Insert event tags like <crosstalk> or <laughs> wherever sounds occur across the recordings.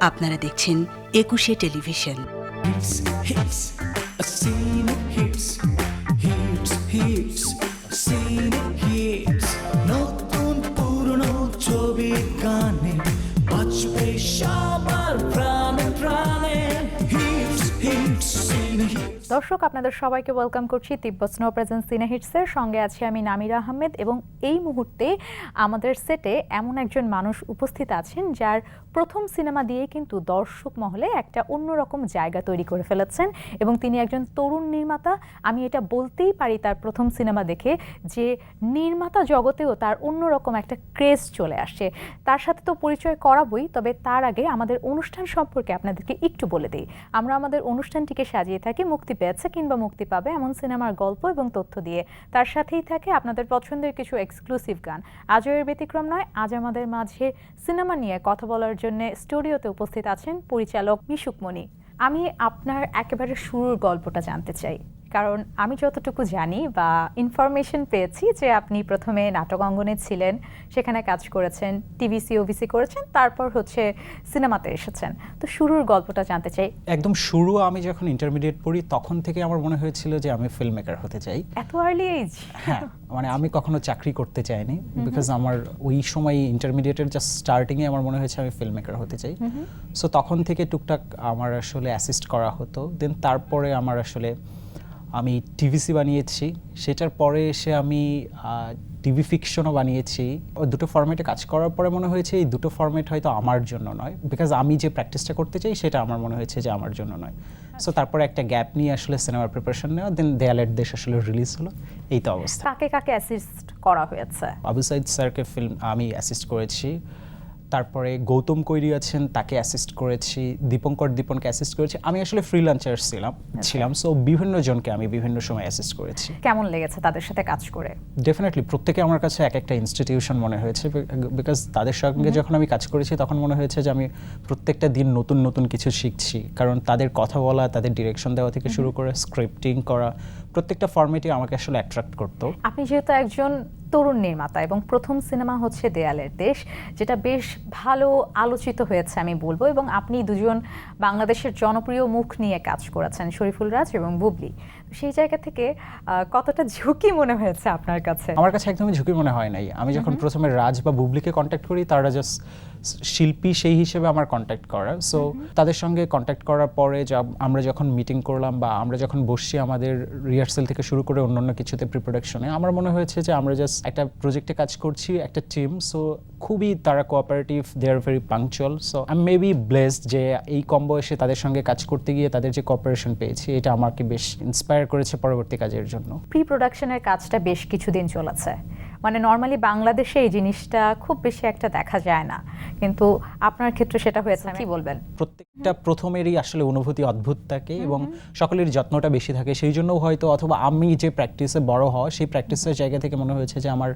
আপনারা দেখছেন একুশে টেলিভিশন। Hits, দর্শক, আপনাদের সবাইকে ওয়েলকাম করছি তিব্বত স্নো প্রেজেন্স সিনে হিটসের সঙ্গে আছি আমি নামিরা আহমেদ এবং এই মুহূর্তে আমাদের সেটে এমন একজন মানুষ উপস্থিত আছেন যার প্রথম সিনেমা দিয়ে কিন্তু দর্শক মহলে একটা অন্যরকম জায়গা তৈরি করে ফেলেছেন এবং তিনি একজন তরুণ নির্মাতা। আমি এটা বলতেই পারি তার প্রথম সিনেমা দেখে যে নির্মাতা জগতেও তার অন্যরকম একটা ক্রেজ চলে আসে তার সাথে তো পরিচয় করাবই, তবে তার আগে আমাদের অনুষ্ঠান সম্পর্কে আপনাদেরকে একটু বলে দিই। আমরা আমাদের অনুষ্ঠানটিকে সাজিয়ে থাকি মুক্তি পেয়েছে কিংবা মুক্তি পাবে এমন সিনেমার গল্প এবং তথ্য দিয়ে। তার সাথেই থাকে আপনাদের পছন্দের কিছু এক্সক্লুসিভ গান। আজও এর ব্যতিক্রম নয়, আজ আমাদের মাঝে সিনেমা নিয়ে কথা বলার জন্য স্টুডিওতে উপস্থিত আছেন পরিচালক মিশুকমণি আমি আপনার একেবারে শুরুর গল্পটা জানতে চাই। কারণ আমি যতটুকু জানি বা ইনফরমেশন পেয়েছি যে আপনি প্রথমে নাটক অঙ্গনে ছিলেন সেখানে কাজ করেছেন টিভিসি ওবিসি করেছেন তারপর হচ্ছে সিনেমাতে এসেছেন। তো শুরুর গল্পটা জানতে চাই। একদম শুরু আমি যখন ইন্টারমিডিয়েট পড়ি তখন থেকে আমার মনে হয়েছিল যে আমি ফিল্ম মেকার হতে চাই। এত আর্লি এজ হ্যাঁ মানে আমি কখনো চাকরি করতে চাইনি বিকজ আমার ওই সময় ইন্টারমিডিয়েটের জাস্ট স্টার্টিংয়ে আমার মনে হয়েছে আমি ফিল্ম মেকার হতে চাই। সো তখন থেকে টুকটাক আমার আসলে অ্যাসিস্ট করা হতো। দেন তারপরে আমার আসলে আমি টিভিসি বানিয়েছি সেটার পরে এসে আমি টিভি ফিকশনও বানিয়েছি। ওই দুটো ফর্মেটে কাজ করার পরে মনে হয়েছে এই দুটো ফর্মেট হয়তো আমার জন্য নয়। বিকজ আমি যে প্র্যাকটিসটা করতে চাই সেটা আমার মনে হয়েছে যে আমার জন্য নয়। সো তারপরে একটা গ্যাপ নিয়ে আসলে সিনেমার প্রিপারেশন নেওয়া দেন দেয়ালের দেশ আসলে রিলিজ হলো। এই তো অবস্থা। কাকে কাকে অ্যাসিস্ট করা হয়েছে? আবু সাইদ স্যারকে ফিল্ম আমি অ্যাসিস্ট করেছি। তারপরে গৌতম কৈরি আছেন তাকে অ্যাসিস্ট করেছি দীপঙ্কর দীপনকে অ্যাসিস্ট করেছি। আমি আসলে ফ্রিল্যান্সার ছিলাম ছিলাম সো বিভিন্ন জনকে আমি বিভিন্ন সময় অ্যাসিস্ট করেছি। কেমন লেগেছে তাদের সাথে কাজ করে? ডেফিনেটলি প্রত্যেকে আমার কাছে এক একটা ইনস্টিটিউশন মনে হয়েছে বিকজ তাদের সঙ্গে যখন আমি কাজ করেছি তখন মনে হয়েছে যে আমি প্রত্যেকটা দিন নতুন নতুন কিছু শিখছি। কারণ তাদের কথা বলা তাদের ডিরেকশন দেওয়া থেকে শুরু করে স্ক্রিপ্টিং করা প্রত্যেকটা ফর্মেটই আমাকে আসলে অ্যাট্রাক্ট করতো। আপনি যেহেতু একজন তরুণ নির্মাতা এবং প্রথম সিনেমা হচ্ছে দেয়ালের দেশ, যেটা বেশ ভালো আলোচিত হয়েছে আমি বলব এবং আপনি দুজন বাংলাদেশের জনপ্রিয় মুখ নিয়ে কাজ করেছেন, শরীফুল রাজ এবং বুবলি। সেই জায়গা থেকে কতটা ঝুঁকি মনে হয়েছে আপনার কাছে? আমার কাছে একদমই ঝুঁকি মনে হয় নাই। আমি যখন প্রথমে রাজ বা বুবলিকে কন্ট্যাক্ট করি তারা জাস্ট শিল্পী সেই হিসেবে আমার কন্ট্যাক্ট করা। সো তাদের সঙ্গে কন্ট্যাক্ট করার পরে যা আমরা যখন মিটিং করলাম বা আমরা যখন বসছি আমাদের রিহার্সেল থেকে শুরু করে অন্যান্য কিছুতে প্রিপ্রোডাকশনে আমার মনে হয়েছে যে আমরা জাস্ট একটা প্রজেক্টে কাজ করছি একটা টিম সো খুবই তারা cooperative they R very punctual so I may be blessed যে এই কম বয়সে তাদের সঙ্গে কাজ করতে গিয়ে তাদের যে কোঅপারেশন পেয়েছি এটা আমাকে বেশ ইন্সপায়ার করেছে পরবর্তী কাজের জন্য। প্রি প্রোডাকশনের কাজটা বেশ কিছুদিন চলেছে। মানে নর্মালি বাংলাদেশে এই জিনিসটা খুব বেশি একটা দেখা যায় না। কিন্তু আপনার ক্ষেত্রে সেটা হয়েছে কি বলবেন? প্রত্যেকটা প্রথমেরই আসলে অনুভূতি অদ্ভুত থাকে এবং সকলের যত্নটা বেশি থাকে। সেই জন্য হয়তো অথবা আমি যে প্র্যাকটিসে বড় হওয়া সেই প্র্যাকটিসের জায়গা থেকে মনে হয়েছে যে আমার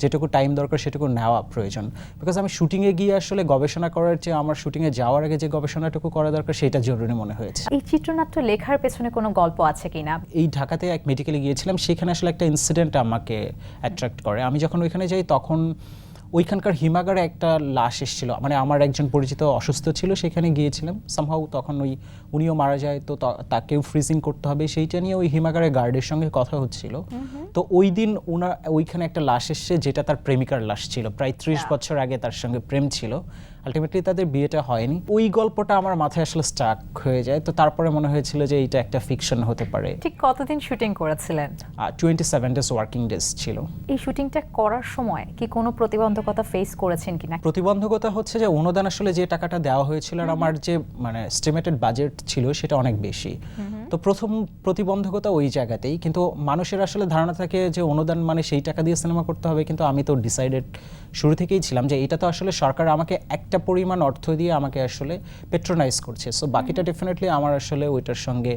যেটুকু টাইম দরকার সেটুকু নেওয়া প্রয়োজন। বিকজ আমি শুটিংয়ে গিয়ে আসলে গবেষণা করার চেয়ে আমার শুটিংয়ে যাওয়ার আগে যে গবেষণাটুকু করা দরকার সেটা জরুরি মনে হয়েছে। এই চিত্রনাট্য লেখার পেছনে কোনো গল্প আছে কিনা? এই ঢাকাতে এক মেডিকেলে গিয়েছিলাম সেখানে আসলে একটা ইনসিডেন্ট আমাকে অ্যাট্রাক্ট করে। আমি যখন ওইখানে যাই তখন ওইখানকার হিমাগারে একটা লাশ এসেছিল। মানে আমার একজন পরিচিত অসুস্থ ছিল সেখানে গিয়েছিলাম। সামহাউ তখন ওই উনিও মারা যায় তো তাকেও ফ্রিজিং করতে হবে। সেইটা নিয়ে ওই হিমাগারে গার্ডের সঙ্গে কথা হচ্ছিল। তো ওই দিন ওনার ওইখানে একটা লাশ এসছে যেটা তার প্রেমিকার লাশ ছিল। প্রায় ত্রিশ বছর আগে তার সঙ্গে প্রেম ছিল। আলটিমেটলি তাদের বিয়েটা হয়নি। ওই গল্পটা আমার মাথায় আসলে স্টাক হয়ে যায়। তো তারপরে মনে হয়েছিল যে এটা একটা ফিকশন হতে পারে। ঠিক কতদিন শুটিং করেছিলেন? Twenty seven days working days ছিল। এই শুটিংটা করার সময় কি কোনো প্রতিবন্ধকতা ফেস করেছেন কিনা? প্রতিবন্ধকতা হচ্ছে যে অনুদান আসলে যে টাকাটা দেওয়া হয়েছিল আর আমার যে মানে এস্টিমেটেড বাজেট ছিল সেটা অনেক বেশি। তো প্রথম প্রতিবন্ধকতা ওই জায়গাতেই। কিন্তু মানুষের আসলে ধারণা থাকে যে অনুদান মানে সেই টাকা দিয়ে সিনেমা করতে হবে। কিন্তু আমি তো ডিসাইডেড শুরু থেকেই ছিলাম যে এটা তো আসলে সরকার আমাকে একটা পরিমাণ অর্থ দিয়ে আমাকে আসলে পেট্রোনাইজ করছে। সো বাকিটা ডেফিনেটলি আমার আসলে ওইটার সঙ্গে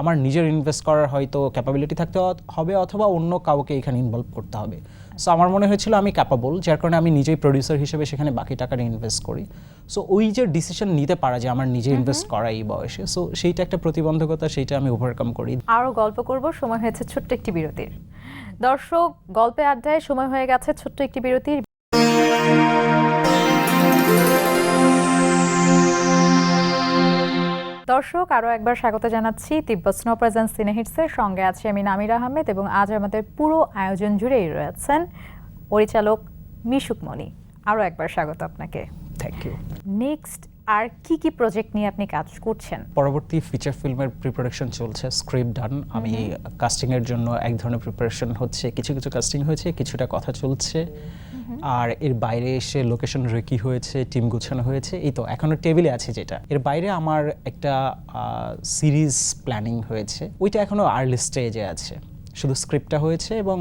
আমার নিজের ইনভেস্ট করার হয়তো ক্যাপাবিলিটি থাকতে হবে অথবা অন্য কাউকে এখানে ইনভলভ করতে হবে। সো আমার মনে হয়েছিল আমি ক্যাপাবল যার কারণে আমি নিজেই প্রডিউসার হিসেবে সেখানে বাকি টাকাটা ইনভেস্ট করি। সো ওই যে ডিসিশন নিতে পারা যে আমার নিজে ইনভেস্ট করা এই বয়সে। সো সেইটা একটা প্রতিবন্ধকতা সেইটা আমি ওভারকাম করি। আরও গল্প করব সময় হয়েছে ছোট্ট একটি বিরতির। দর্শক গল্পে আড্ডায় সময় হয়ে গেছে ছোট্ট একটি বিরতির। দর্শক আরও একবার স্বাগত জানাচ্ছি তিব্বত স্নো প্রেজেন্স সিনেহিটসের সঙ্গে আছে আমি নামির আহমেদ এবং আজ আমাদের পুরো আয়োজন জুড়েই রয়েছেন পরিচালক মিশুক মনি আরও একবার স্বাগত আপনাকে। থ্যাংক ইউ নেক্সট আর কি কি প্রজেক্ট নিয়ে আপনি কাজ করছেন? পরবর্তী ফিচার ফিল্মের প্রিপারেশন চলছে স্ক্রিপ্ট ডান আমি কাস্টিং এর জন্য এক ধরনের প্রিপারেশন হচ্ছে কিছু কিছু কাস্টিং হয়েছে কিছুটা কথা চলছে। আর এর বাইরে এসে লোকেশন রেকি হয়েছে টিম গুছানো হয়েছে, এই তো, এখনও টেবিলে আছে যেটা। এর বাইরে আমার একটা সিরিজ প্ল্যানিং হয়েছে, ওইটা এখনও আর্লি স্টেজে আছে। শুধু স্ক্রিপ্টটা হয়েছে এবং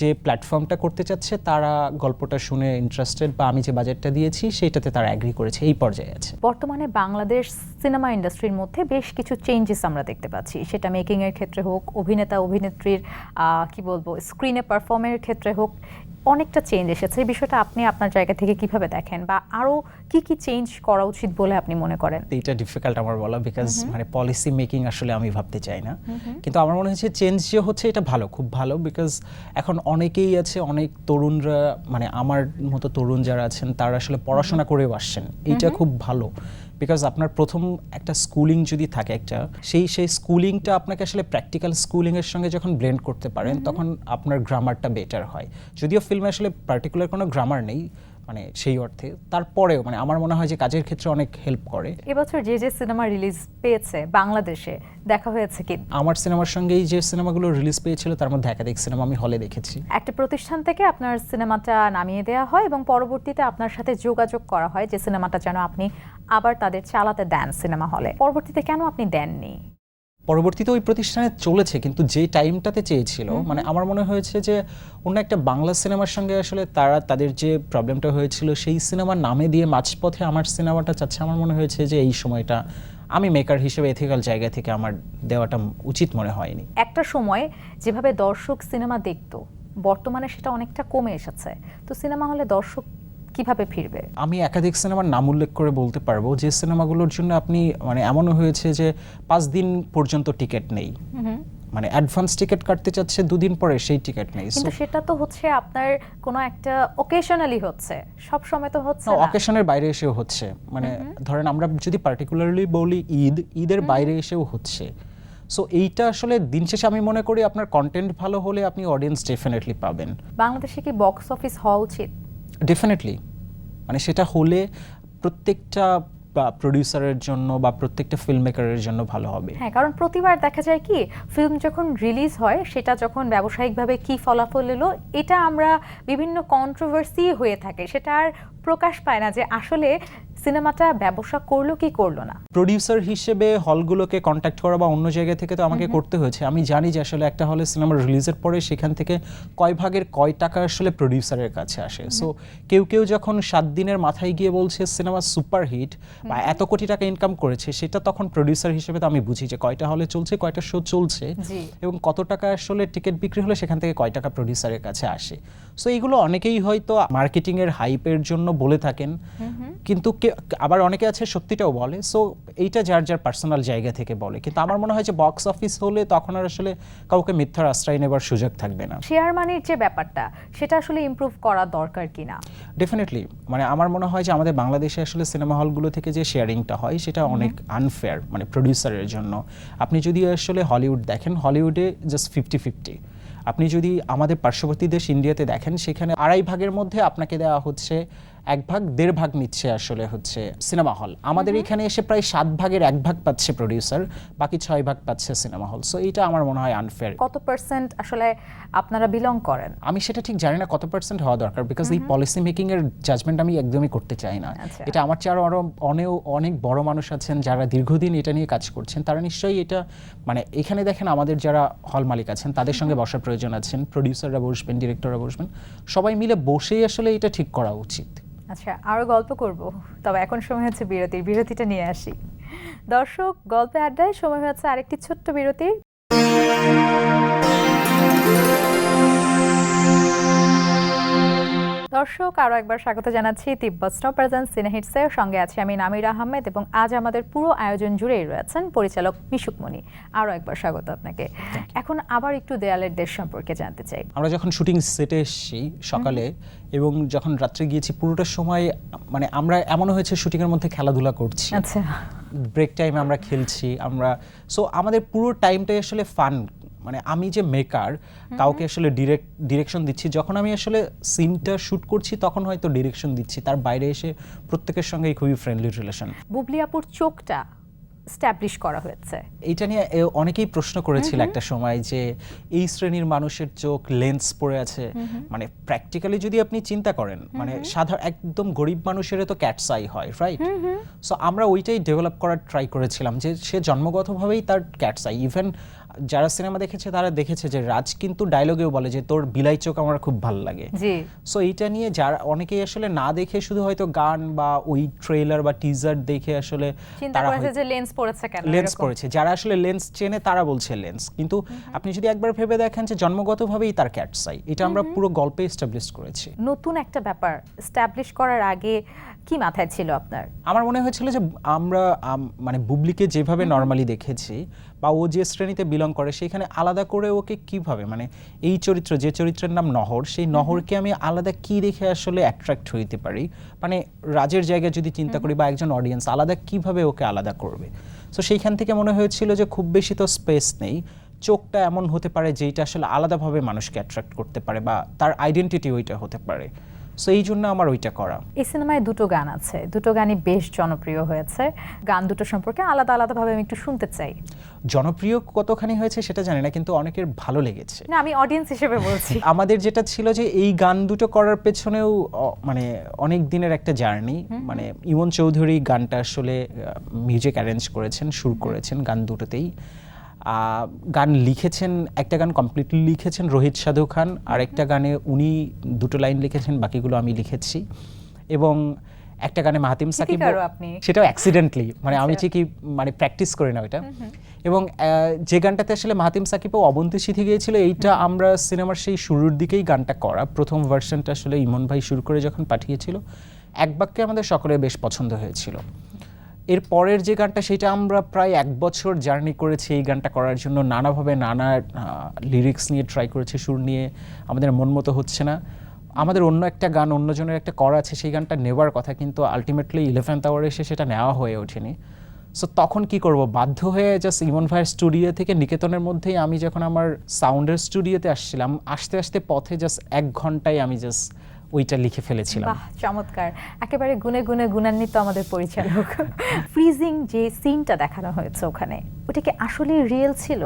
যে প্ল্যাটফর্মটা করতে চাচ্ছে, তারা গল্পটা শুনে ইন্টারেস্টেড বা আমি যে বাজেটটা দিয়েছি, সেইটাতে তারা অ্যাগ্রি করেছে, এই পর্যায়ে আছে। বর্তমানে বাংলাদেশ সিনেমা ইন্ডাস্ট্রির মধ্যে বেশ কিছু চেঞ্জেস আমরা দেখতে পাচ্ছি। সেটা মেকিং এর ক্ষেত্রে হোক, অভিনেতা, অভিনেত্রীর কি বলব স্ক্রিনে পারফর্মের ক্ষেত্রে হোক, অনেকটা চেঞ্জ এসেছে। এই বিষয়টা আপনি আপনার জায়গা থেকে কীভাবে দেখেন? বা আরও কি কি চেঞ্জ করা উচিত বলে আপনি মনে করেন? এটা ডিফিকাল্ট আমার বলা বিকজ মানে পলিসি মেকিং আসলে আমি ভাবতে চাই না। কিন্তু আমার মনে হচ্ছে চেঞ্জ যে হচ্ছে এটা ভালো খুব ভালো বিকজ এখন অনেকেই আছে অনেক তরুণরা মানে আমার মতো তরুণ যারা আছেন তারা আসলে পড়াশোনা করেও আসছেন। এইটা খুব ভালো বিকজ আপনার প্রথম একটা স্কুলিং যদি থাকে একটা সেই সেই স্কুলিংটা আপনাকে আসলে প্র্যাকটিক্যাল স্কুলিংয়ের সঙ্গে যখন ব্লেন্ড করতে পারেন তখন আপনার গ্রামারটা বেটার হয়। যদিও ফিল্মে আসলে পার্টিকুলার কোনো গ্রামার নেই মানে সেই অর্থে। তারপরেও মানে আমার মনে হয় যে কাজের ক্ষেত্রে অনেক হেল্প করে। এবছর যে যে সিনেমা রিলিজ পেয়েছে বাংলাদেশে দেখা হয়েছে কি? আমার সিনেমার সঙ্গেই যে সিনেমাগুলো রিলিজ পেয়েছিল তার মধ্যে একাধিক সিনেমা আমি হলে দেখেছি। একটা প্রতিষ্ঠান থেকে আপনার সিনেমাটা নামিয়ে দেওয়া হয় এবং পরবর্তীতে আপনার সাথে যোগাযোগ করা হয় যে সিনেমাটা যেন আপনি আবার তাদের চালাতে দেন সিনেমা হলে পরবর্তীতে কেন আপনি দেননি? পরবর্তীতে ওই প্রতিষ্ঠানে চলেছে কিন্তু যে টাইমটাতে চেয়েছিল মানে আমার মনে হয়েছে যে অন্য একটা বাংলা সিনেমার সঙ্গে আসলে তারা তাদের যে প্রবলেমটা হয়েছিল সেই সিনেমার নামে দিয়ে মাঝপথে আমার সিনেমাটা চাচ্ছে। আমার মনে হয়েছে যে এই সময়টা আমি মেকার হিসেবে এথিক্যাল জায়গা থেকে আমার দেওয়াটা উচিত মনে হয়নি। একটা সময় যেভাবে দর্শক সিনেমা দেখতো বর্তমানে সেটা অনেকটা কমে এসেছে। তো সিনেমা হলে দর্শক কীভাবে ফিরবে? আমি একাধিক সিনেমার নাম উল্লেখ করে বলতে পারব যে সিনেমাগুলোর জন্য আপনি মানে এমনও হয়েছে যে পাঁচ দিন পর্যন্ত টিকিট নেই। মানে অ্যাডভান্স টিকিট কাটতে চাচ্ছে দুদিন পরে সেই টিকিট নেই। কিন্তু সেটা তো হচ্ছে আপনার কোনো একটা ওকেশনালি হচ্ছে। সব সময় তো হচ্ছে না। অকেশনের বাইরে এসেও হচ্ছে। মানে ধরেন আমরা যদি পার্টিকুলারলি বলি ঈদ ঈদের বাইরে এসেও হচ্ছে। সো এইটা আসলে দিন শেষে আমি মনে করি আপনার কন্টেন্ট ভালো হলে আপনি অডিয়েন্স ডেফিনেটলি পাবেন। বাংলাদেশে কি বক্স অফিস হওয়া উচিত? ডেফিনেটলি মানে সেটা হলে প্রত্যেকটা প্রডিউসারের জন্য, বা প্রত্যেকটা ফিল্ম মেকারের জন্য ভালো হবে। হ্যাঁ কারণ প্রতিবার দেখা যায় কি ফিল্ম যখন রিলিজ হয়, সেটা যখন ব্যবসায়িকভাবে কি ফলাফল এলো, এটা আমরা বিভিন্ন কন্ট্রোভার্সি হয়ে থাকে। সেটা আর প্রকাশ পায় না যে আসলে সিনেমাটা ব্যবসা করল কি করল না? প্রডিউসার হিসেবে হলগুলোকে কন্ট্যাক্ট করা বা অন্য জায়গা থেকে তো আমাকে করতে হয়েছে। আমি জানি যে আসলে একটা হলে সিনেমা রিলিজের পরে সেখান থেকে কয় ভাগের কয় টাকা আসলে প্রডিউসারের কাছে আসে। সো কেউ কেউ যখন সাত দিনের মাথায় গিয়ে বলছে সিনেমা সুপার হিট বা এত কোটি টাকা ইনকাম করেছে সেটা তখন প্রডিউসার হিসেবে তো আমি বুঝি যে কয়টা হলে চলছে কয়টা শো চলছে এবং কত টাকা আসলে টিকিট বিক্রি হলে সেখান থেকে কয় টাকা প্রডিউসারের কাছে আসে। সো এইগুলো অনেকেই হয়তো মার্কেটিং এর হাইপের জন্য বলে থাকেন। কিন্তু আবার অনেকে আছে সত্যিটাও বলে। সো এইটা যার যার পার্সোনাল জায়গা থেকে বলে। কিন্তু আমার মনে হয় যে বক্স অফিস হলে তখন আর আসলে কাউকে মিথ্যার আশ্রয় নেবার সুযোগ থাকবে না। শেয়ার মানির যে ব্যাপারটা সেটা আসলে ইমপ্রুভ করা দরকার কিনা ডেফিনেটলি মানে আমার মনে হয় যে আমাদের বাংলাদেশে আসলে সিনেমা হলগুলো থেকে যে শেয়ারিংটা হয় সেটা অনেক আনফেয়ার মানে প্রডিউসারের জন্য। আপনি যদি আসলে হলিউড দেখেন হলিউডে জাস্ট ফিফটি ফিফটি আপনি যদি আমাদের পার্শ্ববর্তী দেশ ইন্ডিয়াতে দেখেন সেখানে আড়াই ভাগের মধ্যে আপনাকে দেওয়া হচ্ছে এক ভাগ দেড় ভাগ নিচ্ছে আসলে হচ্ছে সিনেমা হল। আমাদের এখানে এসে প্রায় সাত ভাগের এক ভাগ পাচ্ছে প্রডিউসার বাকি ছয় ভাগ পাচ্ছে সিনেমা হল। সো এটা আমার মনে হয় আনফেয়ার কত পার্সেন্ট আসলে আপনারা বিলং করেন? আমি সেটা ঠিক জানি না কত পার্সেন্ট হওয়া দরকার বিকজ এই পলিসি মেকিং এর জাজমেন্ট আমি একদমই করতে চাই না। আচ্ছা। এটা আমার চেয়ে আরও আরও অনেক অনেক বড় মানুষ আছেন যারা দীর্ঘদিন এটা নিয়ে কাজ করছেন তারা নিশ্চয়ই এটা মানে এখানে দেখেন আমাদের যারা হল মালিক আছেন তাদের সঙ্গে বসার প্রয়োজন আছেন প্রডিউসাররা বসবেন ডিরেক্টররা বসবেন সবাই মিলে বসেই আসলে এটা ঠিক করা উচিত। আচ্ছা আরও গল্প করব। তবে এখন সময় হচ্ছে বিরতির, বিরতিটা নিয়ে আসি। দর্শক গল্পে আড্ডায় সময় হচ্ছে আরেকটি ছোট্ট বিরতির। দর্শক আরও একবার স্বাগত জানাচ্ছি তিব্বত স্নো প্রেজেন্স সিনেহিটসের সঙ্গে আছি আমি নামির আহমেদ এবং আজ আমাদের পুরো আয়োজন জুড়েই রয়েছেন পরিচালক মিশুকমণি আরও একবার স্বাগত আপনাকে। এখন আবার একটু দেয়ালের দেশ সম্পর্কে জানতে চাই। আমরা যখন শুটিং সেটে এসেছি সকালে এবং যখন রাত্রে গিয়েছি পুরোটা সময় মানে আমরা এমন হয়েছে শুটিংয়ের মধ্যে খেলাধুলা করছি। আচ্ছা। ব্রেক টাইমে আমরা খেলছি আমরা সো আমাদের পুরো টাইমটাই আসলে ফান মানে আমি যে মেকার কাউকে আসলে ডিরেক্ট ডিরেকশন দিচ্ছি যখন আমি আসলে সিনটা শ্যুট করছি তখন হয়তো ডিরেকশন দিচ্ছি। তার বাইরে এসে প্রত্যেকের সঙ্গেই খুবই ফ্রেন্ডলি রিলেশন বুবলিয়াপুর চোখটা স্ট্যাবলিশ করা হয়েছে। এইটা নিয়ে অনেকেই প্রশ্ন করেছিল একটা সময় যে এই শ্রেণির মানুষের চোখ লেন্স পড়ে আছে। মানে প্র্যাকটিক্যালি যদি আপনি চিন্তা করেন মানে সাধারণ একদম গরিব মানুষের তো ক্যাটস আই হয় রাইট সো আমরা ওইটাই ডেভেলপ করার ট্রাই করেছিলাম যে সে জন্মগতভাবেই তার ক্যাটস আই ইভেন যারা সিনেমা দেখেছে তারা দেখেছে যে রাজ কিন্তু ডায়লগেও বলে যে তোর বিলাই চোখ আমার খুব ভালো লাগে। সো এইটা নিয়ে যারা অনেকেই আসলে না দেখে শুধু হয়তো গান বা ওই ট্রেলার বা টিজার দেখে আসলে তারা যে লেন্স পড়েছে কেন লেন্স যারা আসলে লেন্স চেনে তারা বলছে লেন্স কিন্তু আপনি যদি একবার ভেবে দেখেন যে জন্মগতভাবেই তার ক্যাটসাই এটা আমরা পুরো গল্পে এস্টাবলিশ করেছি। নতুন একটা ব্যাপার। স্ট্যাবলিশ করার আগে কি মাথায় ছিল আপনার? আমার মনে হয়েছিল যে আমরা মানে বুবলিকে যেভাবে নর্মালি দেখেছি বা ও যে শ্রেণীতে বিলং করে সেখানে আলাদা করে ওকে কীভাবে মানে এই চরিত্র যে চরিত্রের নাম নহর সেই নহরকে আমি আলাদা কি দেখে আসলে অ্যাট্রাক্ট হইতে পারি? মানে রাজের জায়গায় যদি চিন্তা করি বা একজন অডিয়েন্স আলাদা কীভাবে ওকে আলাদা করবে? সো সেইখান থেকে মনে হয়েছিল যে খুব বেশি তো স্পেস নেই। চোখটা এমন হতে পারে যেটা আসলে আলাদাভাবে মানুষকে অ্যাট্রাক্ট করতে পারে বা তার আইডেন্টিটি ওইটা হতে পারে। সো এই জন্য আমার ওইটা করা। এই সিনেমায় দুটো গান আছে। দুটো গানই বেশ জনপ্রিয় হয়েছে। গান দুটো সম্পর্কে আলাদা আলাদাভাবে আমি একটু শুনতে চাই। জনপ্রিয় কতখানি হয়েছে সেটা জানি না কিন্তু অনেকের ভালো লেগেছে। না আমি অডিয়েন্স হিসেবে বলছি। <laughs> আমাদের যেটা ছিল যে এই গান দুটো করার পেছনেও মানে অনেক দিনের একটা জার্নি। মানে ইমন চৌধুরী গানটা আসলে মিউজিক অ্যারেঞ্জ করেছেন সুর করেছেন গান দুটোতেই। গান লিখেছেন একটা গান কমপ্লিটলি লিখেছেন রোহিত সাধু খান আর একটা গানে উনি দুটো লাইন লিখেছেন বাকিগুলো আমি লিখেছি। এবং একটা গানে মাহাতিম সাকিব সেটাও অ্যাক্সিডেন্টলি মানে আমি ঠিকই মানে প্র্যাকটিস করি না ওইটা এবং যে গানটাতে আসলে মাহাতিম সাকিবও অবন্তী সিথি গিয়েছিল এইটা আমরা সিনেমার সেই শুরুর দিকেই গানটা করা। প্রথম ভার্সনটা আসলে ইমন ভাই শুরু করে যখন পাঠিয়েছিল এক বাক্যে আমাদের সকলের বেশ পছন্দ হয়েছিল। এর পরের যে গানটা, সেটা আমরা প্রায় এক বছর জার্নি করেছি এই গানটা করার জন্য। নানাভাবে নানা লিরিক্স নিয়ে ট্রাই করেছি, সুর নিয়ে। আমাদের মন মতো হচ্ছে না। আমাদের অন্য একটা গান, অন্যজনের একটা করা আছে, সেই গানটা নেওয়ার কথা, কিন্তু আলটিমেটলি ইলেভেন্থ আওয়ারে এসে সেটা নেওয়া হয়ে ওঠেনি। সো তখন কি করব? বাধ্য হয়ে জাস্ট ইমন ভাইয়ের স্টুডিও থেকে নিকেতনের মধ্যেই আমি যখন আমার সাউন্ডের স্টুডিওতে আসছিলাম, আসতে আসতে পথে জাস্ট এক ঘন্টায় আমি জাস্ট ওইটা লিখে ফেলেছিলাম। বাহ চমৎকার। একেবারে গুনে গুনে গুণান্বিত আমাদের পরিচালক। ফ্রিজিং যে সিনটা দেখানো হয়েছে ওখানে ওটা কি আসলে রিয়েল ছিল?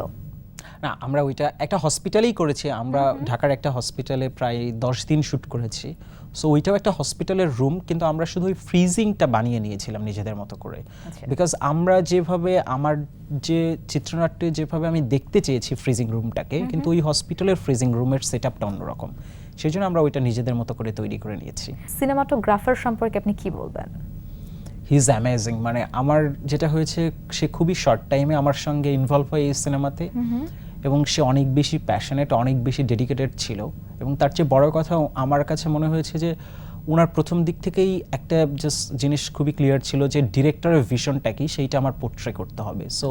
না আমরা ওইটা একটা হসপিটালেই করেছি। আমরা ঢাকার একটা হসপিটালে প্রায় দশ দিন শ্যুট করেছি। সো ওইটাও একটা হসপিটালের রুম কিন্তু আমরা শুধু ওই ফ্রিজিংটা বানিয়ে নিয়েছিলাম নিজেদের মতো করে। আচ্ছা। বিকজ আমরা যেভাবে আমার যে চিত্রনাট্যে যেভাবে আমি দেখতে চেয়েছি ফ্রিজিং রুমটাকে কিন্তু ওই হসপিটালের ফ্রিজিং রুমের সেট আপটা অন্যরকম। সেই জন্য আমরা ওইটা নিজেদের মতো করে তৈরি করে নিয়েছি। সিনেমাটোগ্রাফার সম্পর্কে আপনি কি বলবেন? হি ইজ অ্যামেজিং মানে আমার যেটা হয়েছে সে খুবই শর্ট টাইমে আমার সঙ্গে ইনভলভ হয় এই সিনেমাতে এবং সে অনেক বেশি প্যাশনেট অনেক বেশি ডেডিকেটেড ছিল। এবং তার চেয়ে বড় কথা আমার কাছে মনে হয়েছে যে ওনার প্রথম দিক থেকেই একটা জাস্ট জিনিস খুবই ক্লিয়ার ছিল যে ডিরেক্টরের ভিশনটা কি? সেইটা আমার পোট্রে করতে হবে। সো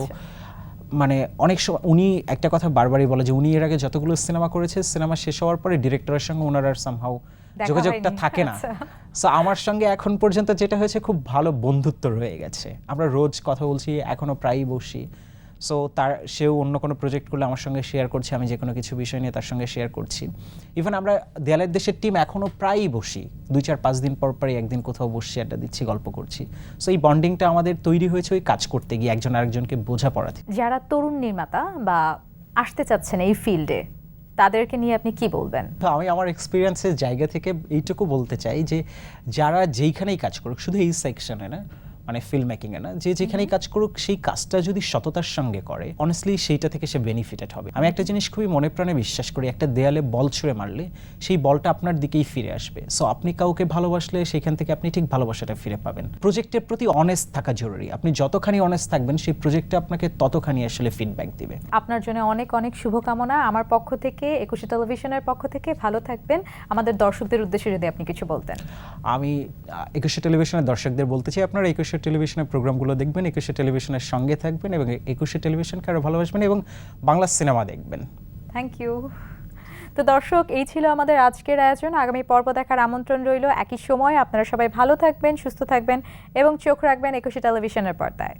মানে অনেক সময় উনি একটা কথা বারবারই বলে যে উনি এর আগে যতগুলো সিনেমা করেছে সিনেমা শেষ হওয়ার পরে ডিরেক্টরের সঙ্গে ওনার আর সামহাও যোগাযোগটা থাকে না। আচ্ছা। সো আমার সঙ্গে এখন পর্যন্ত যেটা হয়েছে খুব ভালো বন্ধুত্ব রয়ে গেছে। আমরা রোজ কথা বলছি এখনও প্রায়ই বসি। সো তার সেও অন্য কোনো প্রজেক্টগুলো আমার সঙ্গে শেয়ার করছে আমি যে কোনো কিছু বিষয় নিয়ে তার সঙ্গে শেয়ার করছি। ইভেন আমরা দেয়ালের দেশের টিম এখনও প্রায়ই বসি। দুই চার পাঁচ দিন পর পরই একদিন কোথাও বসছি আড্ডা দিচ্ছি গল্প করছি। সো এই বন্ডিংটা আমাদের তৈরি হয়েছে ওই কাজ করতে গিয়ে একজন আরেকজনকে বোঝাপড়া থেকে। যারা তরুণ নির্মাতা বা আসতে চাচ্ছেন এই ফিল্ডে তাদেরকে নিয়ে আপনি কি বলবেন? তো আমি আমার এক্সপিরিয়েন্সের জায়গা থেকে এইটুকু বলতে চাই যে যারা যেইখানেই কাজ করুক শুধু এই সেকশনে না মানে ফিল্ম মেকিং এ না যে যেখানেই কাজ করুক সেই কাজটা যদি সততার সঙ্গে করে অনেস্টলি সেইটা থেকে সে বেনিফিটেড হবে। আমি একটা জিনিস খুবই মনে প্রাণে বিশ্বাস করি একটা দেয়ালে বল ছুঁড়ে মারলে সেই বলটা আপনার দিকেই ফিরে আসবে। সো আপনি কাউকে ভালোবাসলে সেখান থেকে আপনি ঠিক ভালোবাসাটা ফিরে পাবেন। প্রজেক্টের প্রতি অনেস্ট থাকা জরুরি। আপনি যতখানি অনেস্ট থাকবেন সেই প্রজেক্টে আপনাকে ততখানি আসলে ফিডব্যাক দিবে। আপনার জন্য অনেক অনেক শুভকামনা। আমার পক্ষ থেকে একুশে টেলিভিশনের পক্ষ থেকে ভালো থাকবেন। আমাদের দর্শকদের উদ্দেশ্যে যদি আপনি কিছু বলতেন। আমি একুশে টেলিভিশনের দর্শকদের বলতে চাই আপনারা একুশে টেলিভিশনের প্রোগ্রামগুলো দেখবেন, একুশে টেলিভিশনের সঙ্গে থাকবেন এবং একুশে টেলিভিশনকে আরও ভালোবাসবেন এবং বাংলা সিনেমা দেখবেন। থ্যাংক ইউ তো দর্শক, এই ছিল আমাদের আজকের আয়োজন। আগামী পর্ব দেখার আমন্ত্রণ রইল। একই সময় আপনারা সবাই ভালো থাকবেন, সুস্থ থাকবেন এবং চোখ রাখবেন একুশে টেলিভিশনের পর্দায়।